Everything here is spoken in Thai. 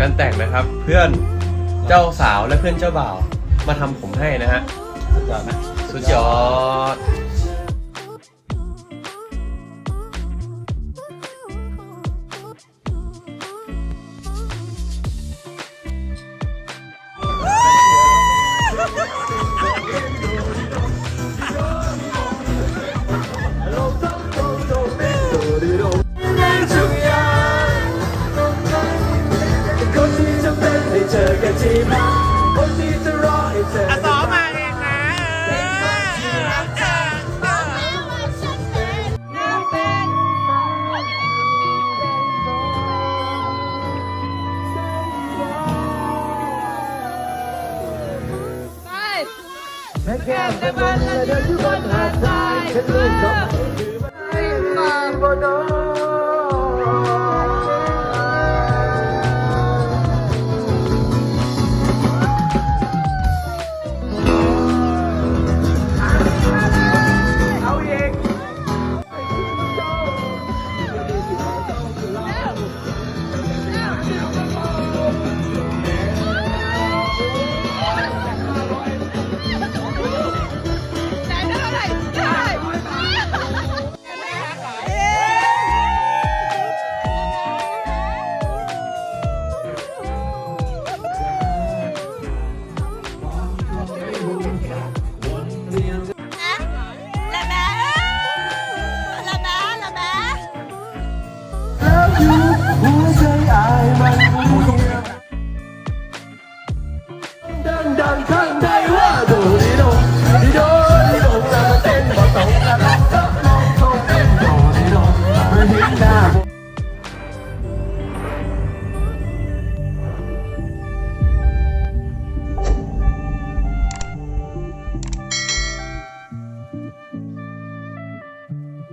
งานแต่งนะครับ เพื่อนเจ้าสาวและเพื่อนเจ้าบ่าว มาทำผมให้นะฮะ สุดยอดนะสุดยอด เจอกันที่บ้านคนที่จะรอให้เจออะซ้อมมาเองนะแค่แก้มเป็นวันและเดินอยู่บนหาดทรายฉันลืมเขาคือมันไม่มาบนโน้